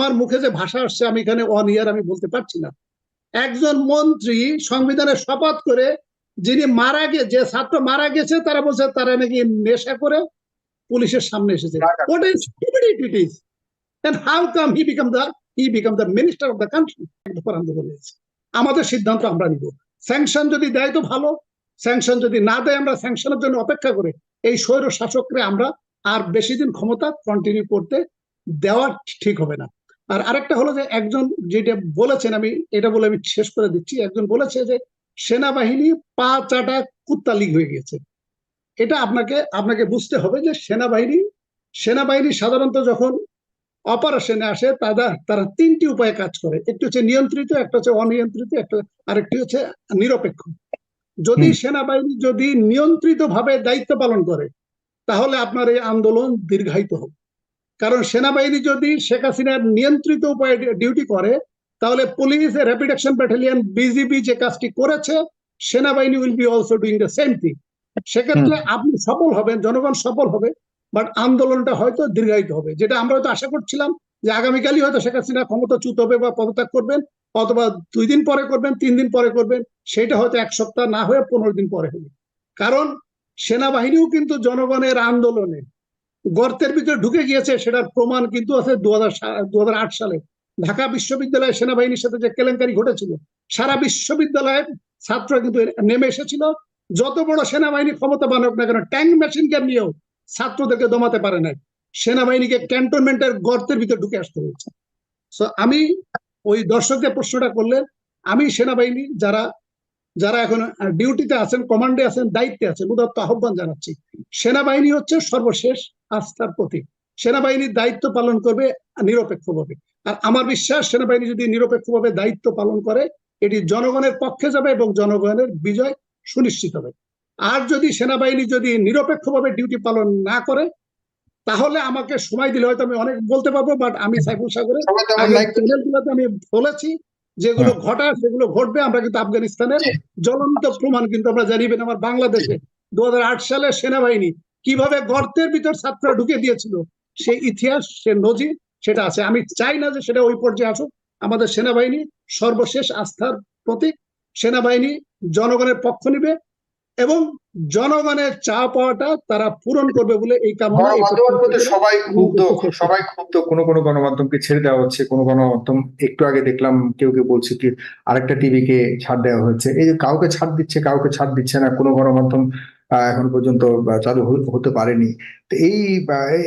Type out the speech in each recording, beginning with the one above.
আমার মুখে যে ভাষা আসছে আমি এখানে ওয়ান ইয়ার আমি বলতে পারছি না। একজন মন্ত্রী সংবিধানের শপথ করে যিনি মারা গে যে ছাত্র মারা গেছে তারা বলছে তারা নাকি নেশা করে পুলিশের সামনে এসেছে। আন্দোলন হয়েছে আমাদের সিদ্ধান্ত আমরা নিব। স্যাংশন যদি দেয় তো ভালো। স্যাংশন যদি না দেয় আমরা স্যাংশনের জন্য অপেক্ষা করে। এই স্বৈর শাসকরে আমরা আর বেশি দিন ক্ষমতা কন্টিনিউ করতে দেওয়া ঠিক হবে না। আর আরেকটা হলো যে একজন যেটা বলেছেন আমি এটা বলে আমি শেষ করে দিচ্ছি একজন বলেছে যে সেনাবাহিনী পা চাটা কুত্তা লিগ হয়ে গেছে এটা আপনাকে আপনাকে বুঝতে হবে যে সেনাবাহিনী সেনাবাহিনী সাধারণত যখন অপারেশনে আসে তারা তারা তিনটি উপায়ে কাজ করে। একটি হচ্ছে নিয়ন্ত্রিত একটা হচ্ছে অনিয়ন্ত্রিত একটা আরেকটি হচ্ছে নিরপেক্ষ। যদি সেনাবাহিনী যদি নিয়ন্ত্রিত ভাবে দায়িত্ব পালন করে তাহলে আপনার এই আন্দোলন দীর্ঘায়িত হবে। কারণ সেনাবাহিনী যদি শেখ হাসিনার নিয়ন্ত্রিত উপায়ে ডিউটি করে তাহলে police rapid action battalion BGB যে কাজটি করেছে সেনাবাহিনী will be also doing the same thing সেক্ষেত্রে আপনি সফল হবেন জনগণ সফল হবে বাট আন্দোলনটা হয়তো দীর্ঘায়িত হবে যেটা আমরা হয়তো আশা করছিলাম যে আগামীকালই হয়তো শেখ হাসিনা ক্ষমতাচ্যুত হবে বা পদত্যাগ করবেন অথবা দুই দিন পরে করবেন তিন দিন পরে করবেন সেটা হয়তো এক সপ্তাহ না হয়ে পনেরো দিন পরে হবে কারণ সেনাবাহিনীও কিন্তু জনগণের আন্দোলনে গর্তের ভিতরে ঢুকে গিয়েছে, সেটার প্রমাণ কিন্তু আছে দু হাজার সালে। ঢাকা বিশ্ববিদ্যালয়ে সেনাবাহিনীর সাথে যে কেলেঙ্কারি ঘটেছিল, সারা বিশ্ববিদ্যালয়ের ছাত্র কিন্তু নেমে এসেছিল। যত বড় সেনাবাহিনী ক্ষমতা বানক না কেন, ট্যাঙ্ক মেশিন মেশিনকে নিয়েও ছাত্রদেরকে দমাতে পারে নাই। সেনাবাহিনীকে ক্যান্টনমেন্টের গর্তের ভিতরে ঢুকে আসতে হয়েছে। সো আমি ওই দর্শকদের প্রশ্নটা করলেন, আমি সেনাবাহিনী যারা যারা এখন ডিউটিতে আছেন, কমান্ডে আছেন, দায়িত্বে আছেন, উদাত্ত আহ্বান জানাচ্ছি। সেনাবাহিনী হচ্ছে সর্বশেষ আস্থার প্রতীক। সেনাবাহিনীর দায়িত্ব পালন করবে নিরপেক্ষভাবে। আর আমার বিশ্বাস সেনাবাহিনী যদি নিরপেক্ষভাবে দায়িত্ব পালন করে এটি জনগণের পক্ষে যাবে এবং জনগণের বিজয় সুনিশ্চিত হবে। আর যদি সেনাবাহিনী যদি নিরপেক্ষভাবে ডিউটি পালন না করে তাহলে আমাকে সময় দিলে হয়তো আমি অনেক বলতে পারব বাট আমি সাইফুল সাগরে আমি বলেছি যেগুলো ঘটায় সেগুলো ঘটবে। আমরা কিন্তু আফগানিস্তানের জ্বলন্ত প্রমাণ কিন্তু আমরা জানিবেন আমার বাংলাদেশে দু হাজার আট সালে সেনাবাহিনী কীভাবে গর্তের ভিতর ছাত্ররা ঢুকে দিয়েছিল সেই ইতিহাস সে নজির সেটা আছে। আমি চাই না যে সেটা ওই পর্যায়ে আসুক। আমাদের সেনাবাহিনী সর্বশেষ আস্থার প্রতীক। সেনাবাহিনী জনগণের পক্ষ নিবে এবং জনগণের চা পাওয়াটা তারা পূরণ করবে বলে এই কামনা করে সবাই ক্ষুব্ধ। সবাই ক্ষুব্ধ। কোনো কোনো গণমাধ্যমকে ছেড়ে দেওয়া হচ্ছে কোনো গণমাধ্যম একটু আগে দেখলাম কেউ কেউ বলছে কি আরেকটা টিভিকে ছাড় দেওয়া হচ্ছে এই যে কাউকে ছাড় দিচ্ছে কাউকে ছাড় দিচ্ছে না কোনো গণমাধ্যম এখন পর্যন্ত চালু হতে পারেনি। তো এই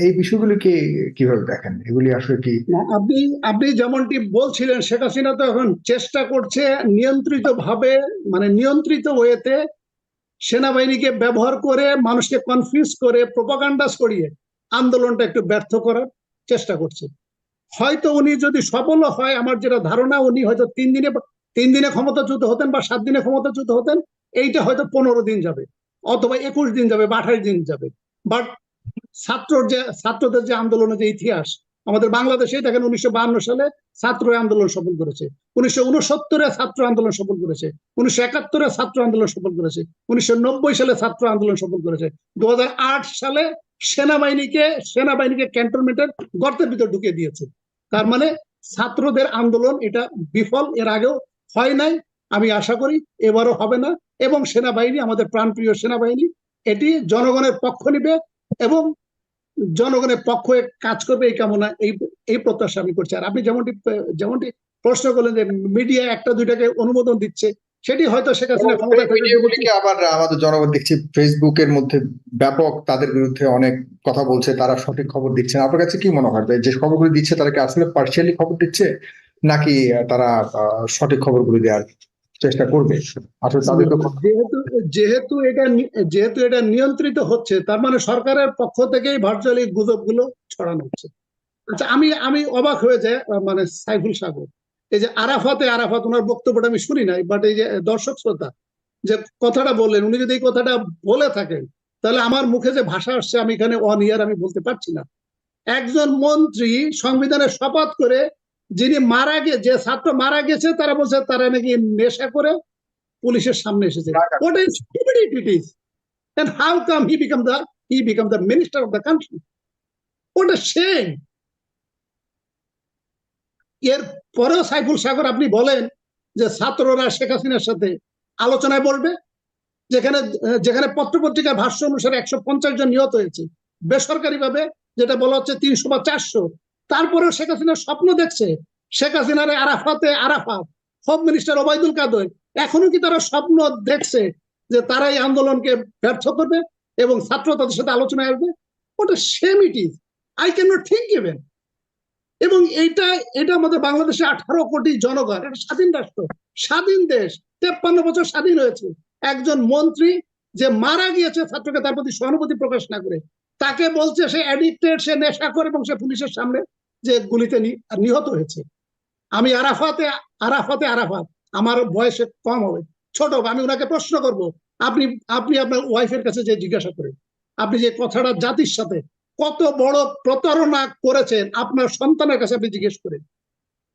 এই বিষয়গুলিকে কীভাবে দেখেন? এগুলি আসলে কি? আপনি আপনি যেমনটি বলছিলেন, শেখ হাসিনা তো এখন চেষ্টা করছে নিয়ন্ত্রিত ভাবে মানে নিয়ন্ত্রিত ওয়েতে সেনাবাহিনীকে ব্যবহার করে, মানুষকে কনফিউজ করে প্রপাগান্ডা ছড়িয়ে আন্দোলনটা একটু ব্যর্থ করার চেষ্টা করছে। হয়তো উনি যদি সফল হয়, আমার যেটা ধারণা, উনি হয়তো তিন দিনে তিন দিনে ক্ষমতাচ্যুত হতেন বা সাত দিনে ক্ষমতাচ্যুত হতেন, এইটা হয়তো পনেরো দিন যাবে। অথবা একুশ দিন যাবে, বা দিন যাবে। বাট ছাত্রর যে, ছাত্রদের যে আন্দোলনের যে ইতিহাস, আমাদের বাংলাদেশে দেখেন উনিশশো সালে ছাত্র আন্দোলন সফল করেছে। উনিশশো উনসত্তরে ছাত্র আন্দোলন সফল করেছে। উনিশশো একাত্তরে ছাত্র আন্দোলন সফল করেছে। উনিশশো নব্বই সালে ছাত্র আন্দোলন সফল করেছে। দু হাজার আট সালে সেনাবাহিনীকে সেনাবাহিনীকে ক্যান্টনমেন্টের গর্তের ভিতর ঢুকিয়ে দিয়েছে। তার মানে ছাত্রদের আন্দোলন এটা বিফল, এর আগেও হয় নাই। আমি আশা করি এবারও হবে না। এবং সেনাবাহিনী আমাদের প্রাণপ্রিয় সেনাবাহিনী এটি জনগণের পক্ষ নিবে এবং জনগণের পক্ষ কাজ করবে এই কামনা এই এই প্রত্যাশা আমি করছি। আর আপনি যেমনটি যেমনটি প্রশ্ন করলেন যে মিডিয়া একটা দুইটাকে অনুমোদন দিচ্ছে সেটি হয়তো শেখ হাসিনা ক্ষমতায় আবার আমাদের জনগণ দেখছি ফেসবুকের মধ্যে ব্যাপক তাদের বিরুদ্ধে অনেক কথা বলছে তারা সঠিক খবর দিচ্ছে আপনার কাছে কি মনে হয়? যে খবরগুলি দিচ্ছে তারা কি আসলে পার্সিয়ালি খবর দিচ্ছে নাকি তারা সঠিক খবরগুলি দেওয়ার চেষ্টা করবে। আসলে তাদের তো যেহেতু যেহেতু এটা যেহেতু এটা নিয়ন্ত্রিত হচ্ছে তার মানে সরকারের পক্ষ থেকেই ভার্চুয়ালি গুজবগুলো ছড়ানো হচ্ছে। আচ্ছা আমি আমি অবাক হয়ে আহ, মানে সাইফুল সাগর। এই যে আরাফাতে আরাফাত ওনার বক্তব্যটা আমি শুনি নাই বাট এই যে দর্শক শ্রোতা যে কথাটা বললেন উনি যদি এই কথাটা বলে থাকেন তাহলে আমার মুখে যে ভাষা আসছে আমি এখানে অন ইয়ার আমি বলতে পারছি না। একজন মন্ত্রী সংবিধানের শপথ করে যিনি মারা গে যে ছাত্র মারা গেছে তারা বলছে তারা নাকি নেশা করে পুলিশের সামনে এসেছে। and how come he become the he become the minister of the country? What এর পরেও সাইফুল সাগর আপনি বলেন যে ছাত্ররা শেখ হাসিনার সাথে আলোচনায় বলবে যেখানে যেখানে পত্রপত্রিকার ভাষ্য অনুসারে একশো পঞ্চাশ জন নিহত হয়েছে। বেসরকারি ভাবে যেটা বলা হচ্ছে তিনশো বা চারশো। তারপরেও শেখ হাসিনা স্বপ্ন দেখছে, শেখ হাসিনার আরাফাতে আরাফাত, হোম মিনিস্টার ওবায়দুল কাদের, এখনও কি তারা স্বপ্ন দেখছে যে তারা এই আন্দোলনকে ব্যর্থ করবে এবং ছাত্র তাদের সাথে আলোচনায় আসবে? ওটা same it is I can not think even এবং এইটা, এটা আমাদের বাংলাদেশে আঠারো কোটি জনগণ, এটা স্বাধীন রাষ্ট্র, স্বাধীন দেশ, তেপ্পান্ন বছর স্বাধীন হয়েছে। একজন মন্ত্রী যে মারা গিয়েছে ছাত্রকে তার প্রতি সহানুভূতি প্রকাশ না করে তাকে বলছে, সে অ্যাডিক্টেড সে নেশা করে এবং সে পুলিশের সামনে যে গুলিতে নিহত হয়েছে। আমি আরাফাতে আরাফাতে আরাফাত, আমার বয়সে কম হবে। ছোট, আমি ওনাকে প্রশ্ন করব, আপনি আপনি আপনার ওয়াইফের কাছে যে জিজ্ঞাসা করেন আপনি যে কথাটা জাতির সাথে কত বড় প্রতারণা করেছেন, আপনার সন্তানের কাছে আপনি জিজ্ঞেস করেন।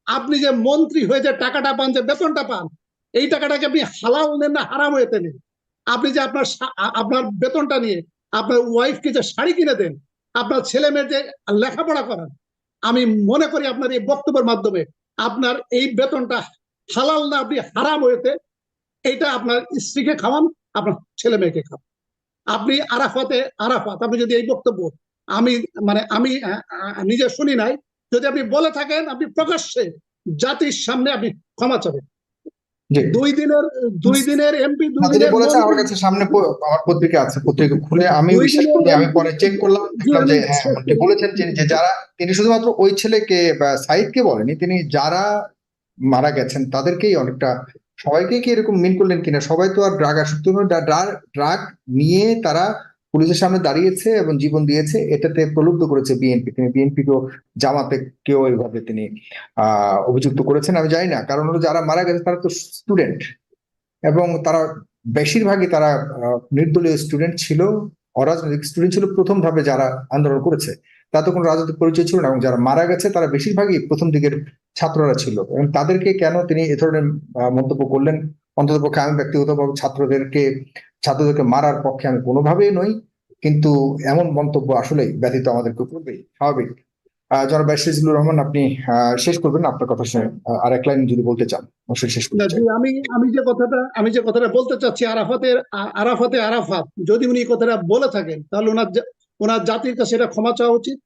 আপনি যে মন্ত্রী হয়ে যে টাকাটা পান, যে বেতনটা পান, এই টাকাটাকে আপনি হালাল নেন না হারাম হয়েতে নেন আপনি যে আপনার আপনার বেতনটা নিয়ে আপনার ওয়াইফকে যে শাড়ি কিনে দেন, আপনার ছেলে মেয়ের যে লেখাপড়া করান, আমি মনে করি আপনার এই বক্তব্যের মাধ্যমে আপনার এই বেতনটা হালাল না, আপনি হারাম হয়েতে এইটা আপনার স্ত্রীকে খাওয়ান, আপনার ছেলে মেয়েকে খাওয়ান। আপনি আরাফাতে, আরাফাত, আপনি যদি এই বক্তব্য আমি মানে আমি নিজে শুনি নাই, যদি আপনি বলে থাকেন, আপনি প্রকাশ্যে জাতির সামনে আপনি ক্ষমা চাবেন। দুই দিনের দুই দিনের এমপি দুই দিনের বলেছেন আমার কাছে সামনে আমার পত্রিকা আছে পত্রিকা খুলে আমি বিশ্বাস করি আমি পরে চেক করলাম দেখলাম যে হ্যাঁ বলেছেন যে যে যারা তিনি শুধুমাত্র ওই ছেলেকে সাইদকে বলেনি তিনি যারা মারা গেছেন তাদেরকেই অনেকটা সবাইকে কি এরকম মিন করলেন কিনা? সবাই তো আর ড্রাগ আসক্ত ড্রাগ নিয়ে তারা পুলিশের সামনে দাঁড়িয়েছে এবং জীবন দিয়েছে, এটাতে প্রলুব্ধ করেছে বিএনপি তিনি বিএনপি বিএনপিকেও জামাতে কেউ এইভাবে তিনি আহ অভিযুক্ত করেছেন, আমি জানি না। কারণ হলো যারা মারা গেছে তারা তো স্টুডেন্ট। এবং তারা বেশিরভাগই তারা নির্দলীয় স্টুডেন্ট ছিল, অরাজনৈতিক স্টুডেন্ট ছিল প্রথম ধাপে যারা আন্দোলন করেছে। তা তো কোনো রাজনৈতিক পরিচয় ছিল না, এবং যারা মারা গেছে তারা বেশিরভাগই প্রথম দিকের ছাত্ররা ছিল। এবং তাদেরকে কেন তিনি এ ধরনের মন্তব্য করলেন? অন্ততপক্ষে আমি ব্যক্তিগতভাবে ছাত্রদেরকে ছাত্রদেরকে মারার পক্ষে আমি কোনোভাবেই নই কিন্তু এমন মন্তব্য আসলেই ব্যতীত আমাদেরকে করবেই স্বাভাবিক। জনাব বাইশিজুর রহমান আপনি শেষ করবেন আপনার কথা শুনে আর এক লাইন যদি বলতে চান শেষ আমি আমি যে কথাটা আমি যে কথাটা বলতে চাচ্ছি আরাফাতের আরাফাতে আরাফাত যদি উনি কথাটা বলে থাকেন তাহলে ওনার ওনার জাতির কাছে এটা ক্ষমা চাওয়া উচিত।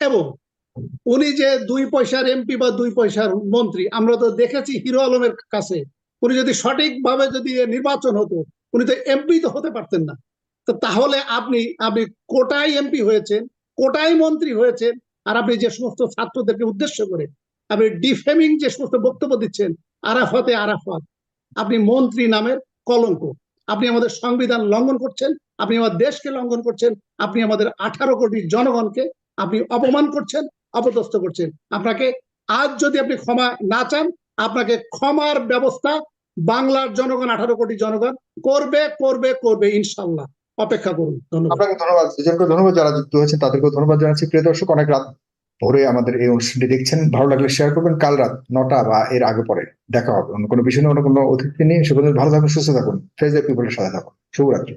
এবং উনি যে দুই পয়সার এমপি বা দুই পয়সার মন্ত্রী আমরা তো দেখেছি হিরো আলমের কাছে উনি যদি সঠিকভাবে যদি নির্বাচন হতো উনি তো এমপি তো হতে পারতেন না। তো তাহলে আপনি আপনি কোটায় এমপি হয়েছেন, কোটায় মন্ত্রী হয়েছেন, আর আপনি যে সমস্ত ছাত্রদেরকে উদ্দেশ্য করে আপনি ডিফেমিং যে সমস্ত বক্তব্য দিচ্ছেন, আরাফাতে আরাফাত, আপনি মন্ত্রী নামের কলঙ্ক, আপনি আমাদের সংবিধান লঙ্ঘন করছেন, আপনি আমার দেশকে লঙ্ঘন করছেন, আপনি আমাদের আঠারো কোটি জনগণকে আপনি অপমান করছেন, অপদস্থ করছেন। আপনাকে আজ যদি আপনি ক্ষমা না চান, আপনাকে ক্ষমার ব্যবস্থা বাংলার জনগণ, আঠারো কোটি জনগণ করবে করবে করবে, ইনশাল্লাহ। অপেক্ষা করুন। আপনাকে ধন্যবাদ। দুজনকে ধন্যবাদ যারা যুক্ত হয়েছে তাদেরকেও ধন্যবাদ জানাচ্ছি। প্রিয় দর্শক, অনেক রাত ভোরে আমাদের এই অনুষ্ঠানটি দেখছেন। ভালো লাগলে শেয়ার করবেন। কাল রাত নটা বা এর আগে পরে দেখা হবে। অন্য কোনো বিষয় নিয়ে, অন্য কোনো অতিথি নিয়ে সেগুলো ভালো থাকুন, সুস্থ থাকুন। ফেসবুক পিপলের সাথে থাকুন। শুভরাত্রি।